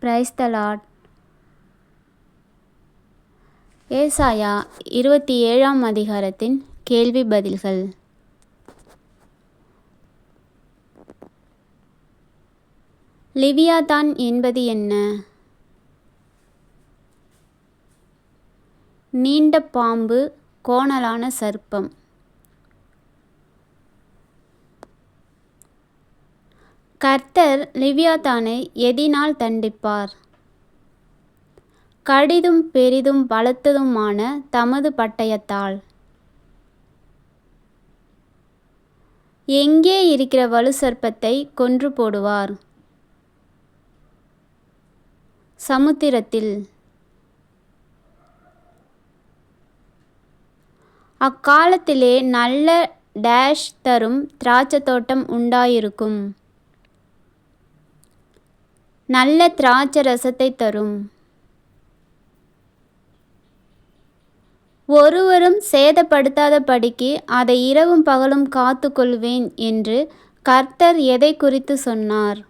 Praise the Lord ஏசாயா இருபத்தி ஏழாம் அதிகாரத்தின் கேள்வி பதில்கள். லிவியாதான் என்பது என்ன? நீண்ட பாம்பு கோணலான சர்ப்பம். கர்த்தர் லிவியாத்தானை எதினால் தண்டிப்பார். கடிதும் பெரிதும் பலத்ததுமான தமது பட்டயத்தால். எங்கே இருக்கிற வலு சர்ப்பத்தை கொன்று போடுவார்? சமுத்திரத்தில். அக்காலத்திலே நல்ல டேஷ் தரும் திராட்சை தோட்டம் உண்டாயிருக்கும். நல்ல திராட்சை ரசத்தை தரும். ஒருவரும் சேதப்படுத்தாதபடிக்கு அதை இரவும் பகலும் காத்து கொள்வேன் என்று கர்த்தர் எதை குறித்து சொன்னார்?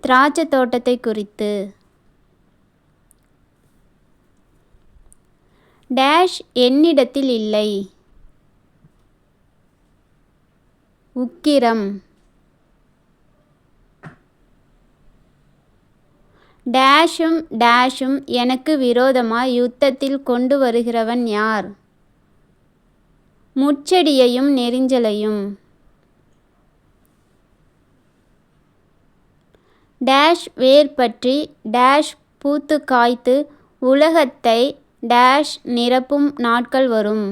திராட்சை தோட்டத்தை குறித்து. டேஷ் என்னிடத்தில் இல்லை. உக்கிரம். டேஷும் டேஷும் எனக்கு விரோதமாய் யுத்தத்தில் கொண்டு வருகிறவன் யார்? முச்செடியையும் நெரிஞ்சலையும். டேஷ் வேர் பற்றி டேஷ் பூத்து காய்த்து உலகத்தை டேஷ் நிரப்பும் நாட்கள் வரும்.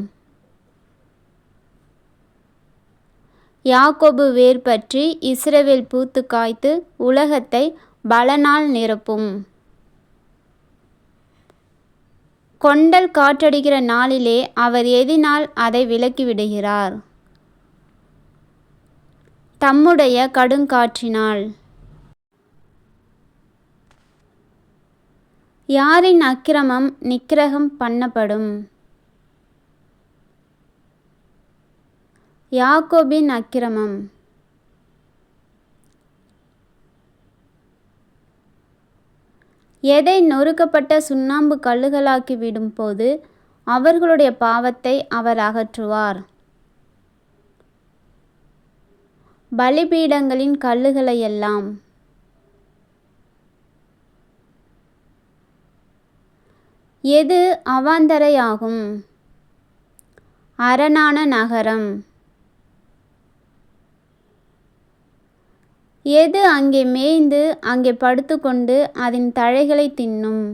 யாக்கோபு வேர் பற்றி இஸ்ரவேல் பூத்து காய்த்து உலகத்தை பலனால் நிரப்பும். கொண்டல் காற்றடிக்கிற நாளிலே அவர் எதினால் அதை விலக்கிவிடுகிறார். தம்முடைய கடுங்காற்றினால். யாரின் அக்கிரமம் நிக்கிரகம் பண்ணப்படும்? யாக்கோபின் அக்கிரமம். எதை நொறுக்கப்பட்ட சுண்ணாம்பு கல்லுகளாக்கி விடும்போது அவர்களுடைய பாவத்தை அவர் அகற்றுவார். பலிபீடங்களின் கல்லுகளையெல்லாம் எது அவாந்தரையாகும்? அரணான நகரம். எது அங்கே மேய்ந்து அங்கே படுத்துக்கொண்டு அதன் தழைகளை தின்னும்?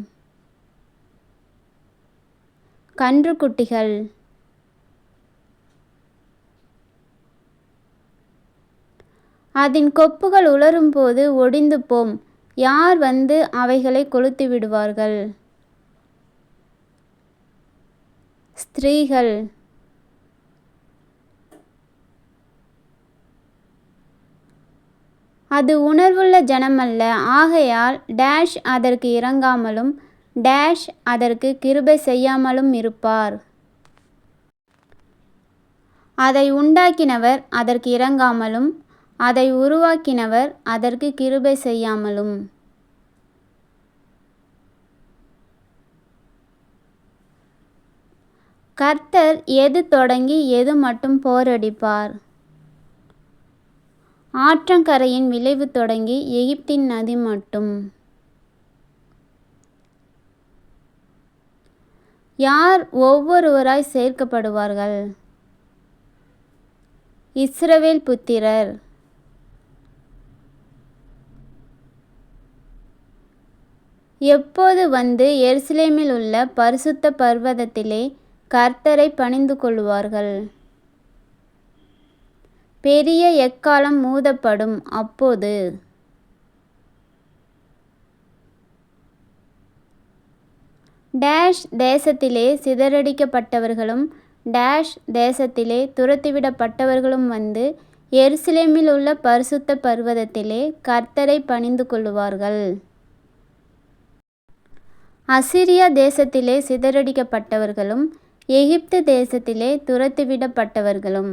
கன்றுக்குட்டிகள். அதன் கொப்புகள் உலரும்போது ஒடிந்து போம். யார் வந்து அவைகளை கொளுத்தி விடுவார்கள்? ஸ்திரீகள். அது உணர்வுள்ள ஜனமல்ல. ஆகையால் டேஷ் அதற்கு இறங்காமலும் டேஷ் அதற்கு கிருபை செய்யாமலும் இருப்பார். அதை உண்டாக்கினவர் அதற்கு இறங்காமலும் அதை உருவாக்கினவர் அதற்கு கிருபை செய்யாமலும். கர்த்தர் எது தொடங்கி எது மட்டும் போரடிப்பார். ஆற்றங்கரையின் விளைவு தொடங்கி எகிப்தின் நதி மட்டும். யார் ஒவ்வொருவராய் சேர்க்கப்படுவார்கள்? இஸ்ரவேல் புத்திரர். எப்போது வந்து எருசலேமில் உள்ள பரிசுத்த பர்வதத்திலே கர்த்தரை பணிந்து கொள்வார்கள்? பெரிய எக்காலம் மூதப்படும் அப்போது. டேஷ் தேசத்திலே சிதறடிக்கப்பட்டவர்களும் டேஷ் தேசத்திலே துரத்திவிடப்பட்டவர்களும் வந்து எருசலேமில் உள்ள பரிசுத்த பர்வதத்திலே கர்த்தரை பணிந்து கொள்ளுவார்கள். அசிரியா தேசத்திலே சிதறடிக்கப்பட்டவர்களும் எகிப்து தேசத்திலே துரத்திவிடப்பட்டவர்களும்.